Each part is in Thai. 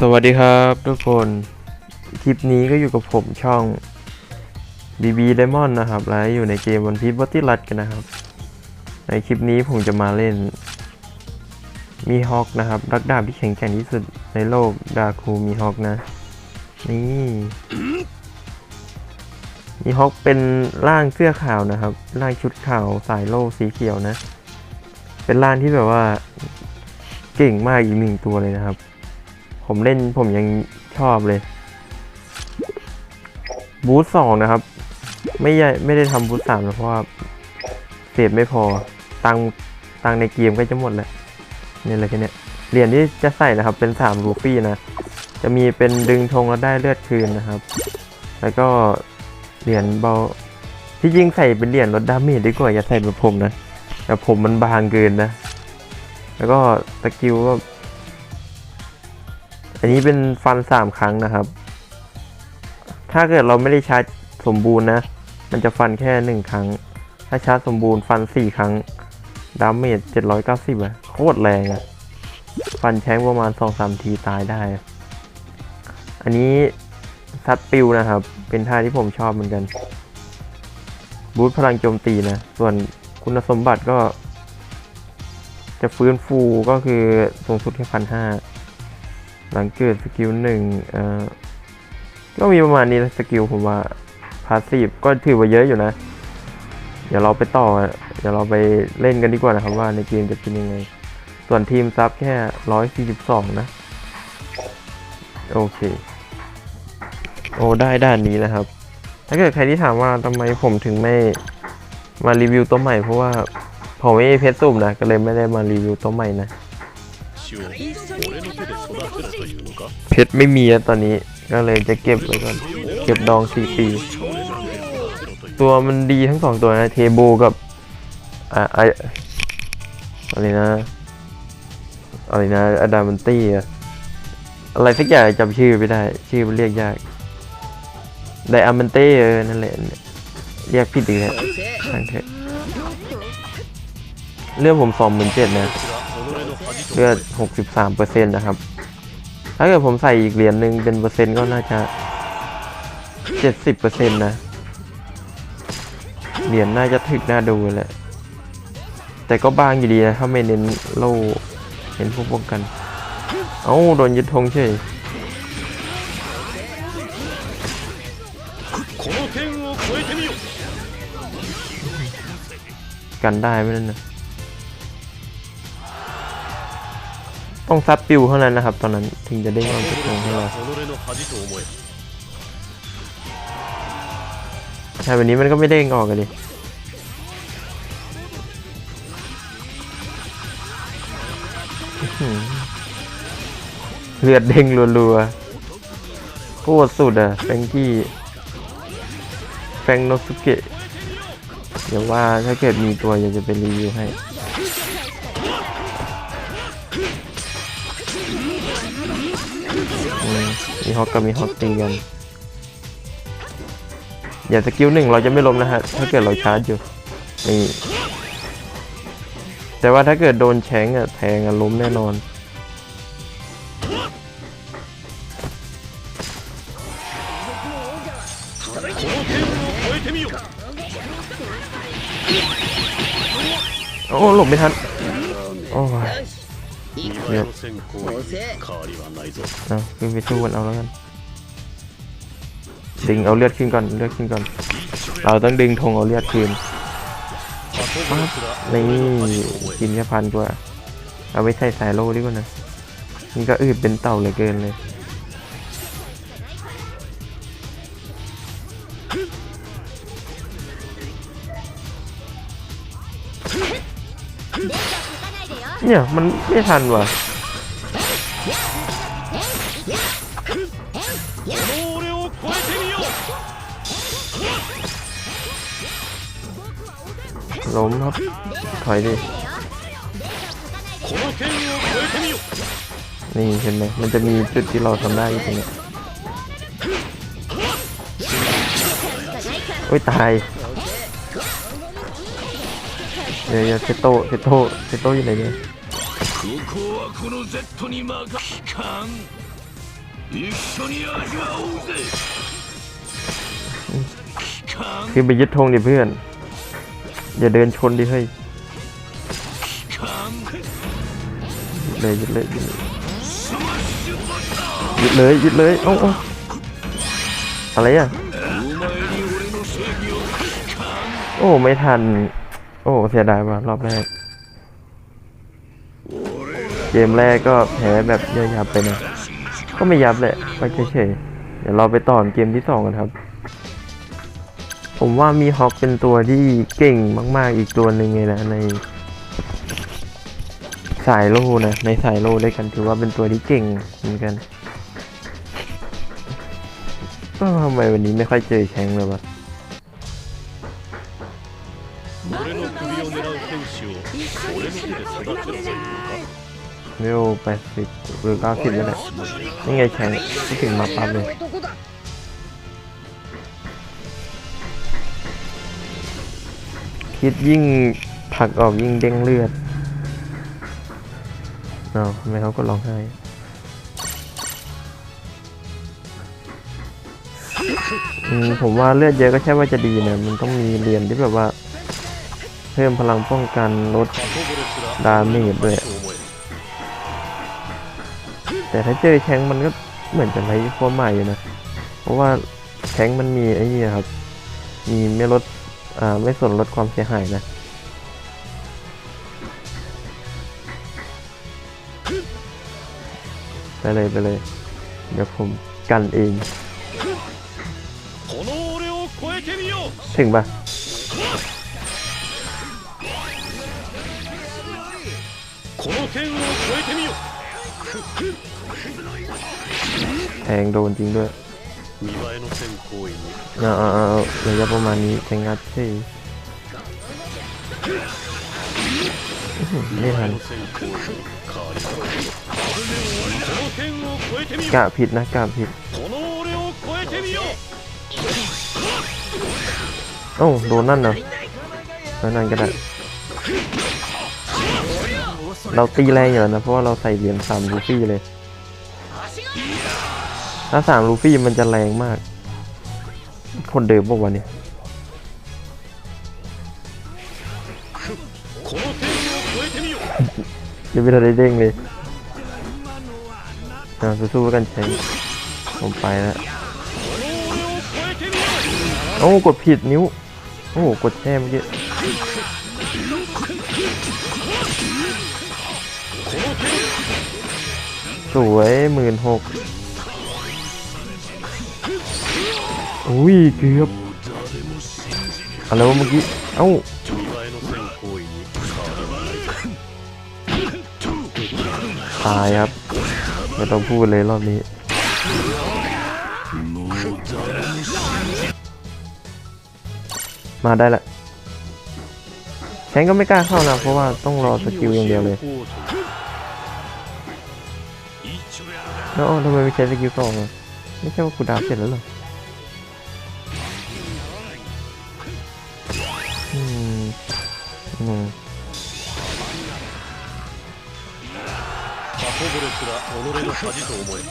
สวัสดีครับทุกคน คลิปนี้ก็อยู่กับผมช่อง BB Diamond นะครับ และอยู่ในเกมวันพี e บอ t ตี้รัดกันนะครับ ในคลิปนี้ผมจะมาเล่น มีฮอกนะครับ รักดาบที่แข็งแกร่งที่สุดในโลกดาคูมีฮอกนะ นี่มีฮอกเป็นร่างเสื้อขาวนะครับ ร่างชุดขาวสายโล่สีเขียวนะ เป็นร่างที่แบบว่า เก่งมากอีกหนึ่งตัวเลยนะครับ ผมเล่นผมยังชอบเลย บูธสองนะครับ ไม่ใหญ่ไม่ได้ทำบูธสามเพราะว่าเศษไม่พอ ตังตังในเกมก็จะหมดแล้วนี่ยอะแค่นี้เหรียญที่จะใส่นะครับ เป็นสามรูฟี่นะ จะมีเป็นดึงธงแล้วได้เลือดคืนนะครับ แล้วก็เหรียญเบาที่จริงใส่เป็นเหรียญลดดาเมจดีกว่าอย่าใส่แบบผมนะแต่ผมมันบางเกินนะ แล้วก็สกิลก็ อันนี้เป็นฟันสามครั้งนะครับ ถ้าเกิดเราไม่ได้ชาร์จสมบูรณ์นะ มันจะฟันแค่หนึ่งครั้ง ถ้าชาร์จสมบูรณ์ฟันสี่ครั้ง ดาเมจเจ็ดร้อยเก้าสิบอะโคตรแรงอะฟันแช้งประมาณสองสามทีตายได้อะอันนี้ซัดปิวนะครับ เป็นท่าที่ผมชอบเหมือนกัน บูทพลังโจมตีนะ ส่วนคุณสมบัติก็ จะฟื้นฟูก็คือสูงสุดแค่พันห้า หลังเกิดสกิลหนึ่งก็มีประมาณนี้นะสกิลผมว่าพาสซีฟก็ถือว่าเยอะอยู่นะ เดี๋ยวเราไปต่อ เดี๋ยวเราไปเล่นกันดีกว่านะครับว่าในเกมจะเป็นยังไง ส่วนทีมซับแค่ร้อยสี่สิบสองนะ โอเค โอ้ได้ด้านนี้นะครับ ถ้าเกิดใครที่ถามว่าทำไมผมถึงไม่มารีวิวตัวใหม่เพราะว่าผมไม่มีเพชรสุ่มนะ ก็เลยไม่ได้มารีวิวตัวใหม่นะ 死を俺の手で育てろというのか เพชรไม่มีแล้วตอนนี้ก็เลยจะเก็บไว้ก่อน เก็บดองสี่ปี ตัวมันดีทั้งสองตัวนะ เทโบกับอ่าไออะไรนะ อะไรนะอดามันตี้อะอะไรสักอย่างจำชื่อไม่ได้ ชื่อมันเรียกยากไดอามันเต้เออนั่นแหละเรียกผิดอีกแล้วช่างเถอะเรื่องผมสองหมื่นเจ็ดนะ 己の恥と เลือด 63%นะครับ ถ้าเกิดผมใส่อีกเหรียญหนึ่งเป็นเปอร์เซ็นต์ก็น่าจะ 70%นะ เหรียญน่าจะถึกน่าดูแหละ แต่ก็บางอยู่ดีนะ ถ้าไม่เน้นโล่เน้นพวกป้องกัน เอ้า โดนยึดธงเฉยกันได้ไหมนั่นนะ ต้องซับปิวเท่านั้นนะครับ ตอนนั้นถึงจะได้เงินจากตรงให้เราใช่แบบนี้มันก็ไม่ได้งอกกันดิเลือดเด้งรัวๆโคตรสุดอะแฟงกี้ แฟงโนสุเกะ เดี๋ยวว่าถ้าเกิดมีตัวอยากจะไปรีวิวให้ มีฮอกกับมีฮอกตีกันอย่าสกิลหนึ่งเราจะไม่ล้มนะฮะ ถ้าเกิดเราชาร์จอยู่นี่แต่ว่าถ้าเกิดโดนแฉงอะแทงอะล้มแน่นอนโอ้หลบไม่ทัน เยอะเอาขึ้นไปสู้กันเอาแล้วกันดึงเอาเลือดขึ้นก่อนเลือดขึ้นก่อน เราต้องดึงธงเอาเลือดคืนนี่กินแค่พันตัวเอาไว้ใส่สายโลดีกว่านะมันก็อืดเป็นเต่าเลยเกินเลย เนี่ย มันไม่ทันวะล้มครับถอยดินี่เห็นไหมมันจะมีจุดที่เราทำได้ตรงนี้โอ้ยตายเดี๋ยวเซโตเซโตเซโตอยู่ไหนเนี่ย ここはこの Z に任かん 一緒に味わおうぜ機関 คือไปยึดธงดิเพื่อน อย่าเดินชนดิเฮ้ย 機関 เลยยึดเลยยึดเลยยึดเลยยึดเลยเอ้าเอ้าอะไรอ่ะ お前に俺の正義を機関 โอ้ไม่ทัน โอ้เสียดายว่ะรอบแรก เกมแรกก็แพ้แบบเยอะยับไปนะ ก็ไม่ยับแหละก็เฉยๆเดี๋ยวเราไปต่อเกมที่สองกันครับ ผมว่ามีฮอกเป็นตัวที่เก่งมาก ๆ อีกตัวหนึ่งเลยนะใน สายโล่นะ ในสายโล่ด้วยกันถือว่าเป็นตัวที่เก่งเหมือนกันก็ทำไมวันนี้ไม่ค่อยเจอแชงเลยวะ 俺の首を狙う天使を俺の手で育てろというか เวแปดสิบหรือเก้าสิบนี่แหละนี่ไงแข่งที่ถึงมาปั๊บเลยคิดยิ่งผักออกยิ่งเด้งเลือดเอาทำไมเขาก็ร้องไห้ผมว่าเลือดเยอะก็ใช่ว่าจะดีนะ มันต้องมีเรียนที่แบบว่า เพิ่มพลังป้องกันลดดาเมจด้วย แต่ถ้าเจอแชงก์มันก็เหมือนจะไรความใหม่อยู่นะ เพราะว่าแชงก์มันมีไอ้นี่ครับ มีไม่ลด อ่า ไม่ส่วนลดความเสียหายนะ ไปเลยไปเลย เดี๋ยวผมกันเอง この俺を超えてみよう ถึงปะ この剣を超えてみよ แทงโดนจริงด้วยมีไรน้อาเอาระยประมาณนี้แทงงัดเท่ไม่ทันกะผิดนะกะผิดโอ้โดนนั่นเหรอนั่นก็ได้เราตีแรงอยู่นะ เพราะว่าเราใส่เหรียญสามรูฟี่เลย ถ้าสามลูฟี่มันจะแรงมาก คนเดิมบอกว่าเนี่ยยังไม่ทันได้เด้งเลยอ่าสู้ๆกันใช้ผมไปแล้วโอ้กดผิดนิ้ว โอ้กดแช่เมื่อกี้ สวยหมื่นหกอุ้ยเกือบอะไรวะเมื่อกี้ เอ้าตายครับ ไม่ต้องพูดเลยรอบนี้ มาได้ละแทงก็ไม่กล้าเข้านะเพราะว่าต้องรอสกิลอย่างเดียวเลย แล้วอ้าวทำไมไม่ใช้สกิลสองอ่ะ ไม่ใช่ว่ากูดาวเสร็จแล้วเหรอ อืมงง 刃こぼれすら己の恥と思え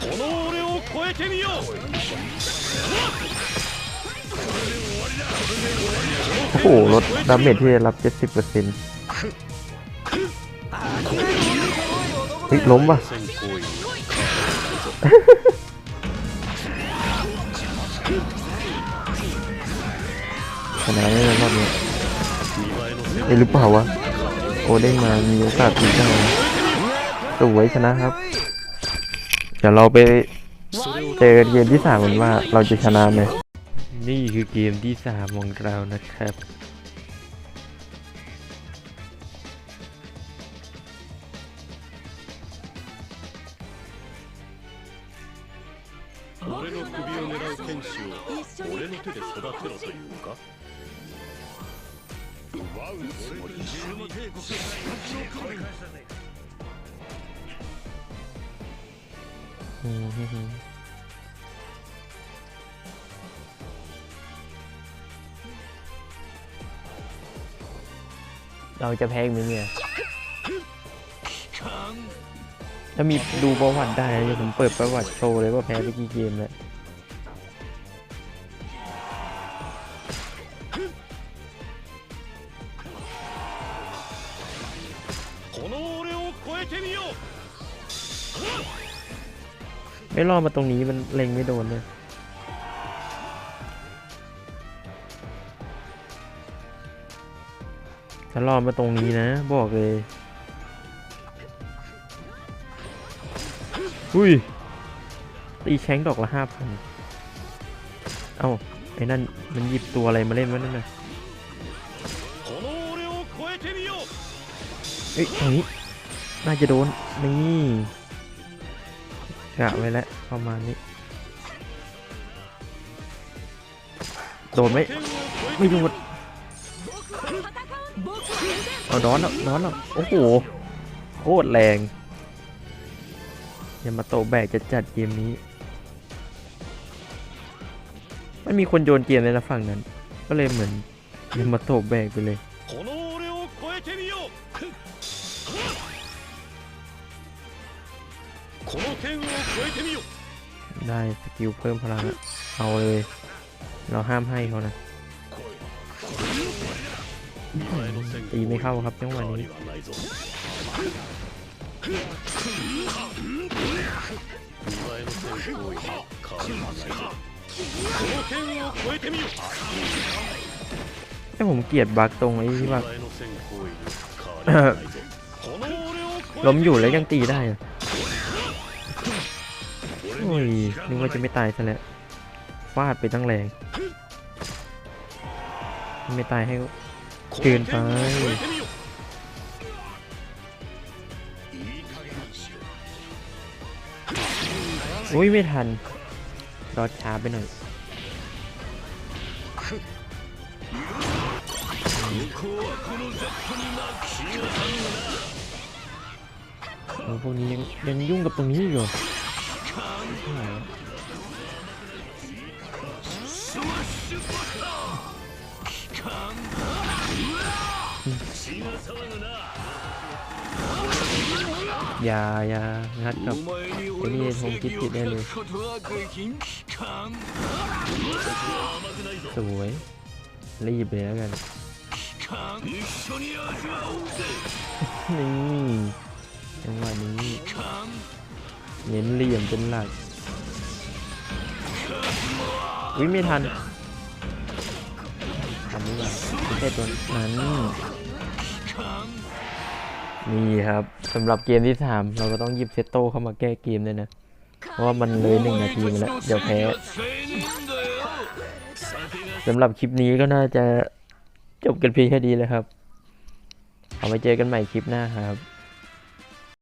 この俺を超えてみよう โอ้โหลดดาเมจที่ได้รับ 70%เฮ้ยล้มป่ะ せん行為に ชนะได้รอบนี้เด้หรือเปล่าวะ โอ้ได้มามีโอกาสตีได้สวยชนะครับ เดี๋ยวเราไปเจอเกมที่สามกันว่าเราจะชนะไหมนี่คือเกมที่สามของเรานะครับ 俺の首を狙う剣士を俺の手で育てろというか奪うつもりに อืมฮึฮึเราจะแพ้อีกไหมเนี่ย ถ้ามีดูประวัติได้จะผมเปิดประวัติโชว์เลยว่าแพ้ไปกี่เกมแล้วไม่รอดมาตรงนี้มันเล็งไม่โดนเลยถ้ารอดมาตรงนี้นะ บอกเลย อุ้ย ตีแชงดอกละห้าพัน เอ้า ไอ้นั่น มันหยิบตัวอะไรมาเล่นวะนั่นน่ะเฮ้ยตรงนี้ น่าจะโดน นี่กะไว้แล้วประมาณนี้ โดนไหมไม่โดนเอาดอนแล้วดอนแล้โอ้โห โคตรแรง ยามาโตะแบกจะจัดเกมนี้ มันมีคนโยนเกมเลยนะฝั่งนั้น ก็เลยเหมือนยามาโตะแบกไปเลยได้สกิลเพิ่มพลังเอาเลย เราห้ามให้เขานะตีไม่เข้าครับจังหวะนี้ 前の戦行為に変わりはないぞこの剣を超えてみよう ไอ้ผมเกลียดบั๊กตรงไอ้ที่ お ว่า 前の戦行為に変わりはないぞこの俺を超えてみよう ล้มอยู่แล้วยังตีได้อะโอ้ยนึกว่าจะไม่ตายซะแล้วฟาดไปตั้งแรง ไม่ตายให้ このเกินไป อุ้ยไม่ทัน รอช้าไปหน่อยโอ้พวกนี้ยังยังยุ่งกับตรงนี้อยู่ อไม่ไหวแล้วอย่าอย่างัดกับไอ้นี่ทงคิดผิดแน่เลยสวยรีบเลยแล้วกันนี่จังหวะนี้เน้นเหลี่ยมเป็นหลักวิไม่ทันทำนี่ว่าไม่ใช่ตัวนั้น นี่ครับสำหรับเกมที่สามเราก็ต้องหยิบเซตโต้เข้ามาแก้เกมเลยนะ เพราะว่ามันเลยหนึ่งนาทีมาแล้วเดี๋ยวแพ้สำหรับคลิปนี้ก็น่าจะจบกันเพียงแค่ดีเลยครับ เอาไปเจอกันใหม่คลิปหน้าครับ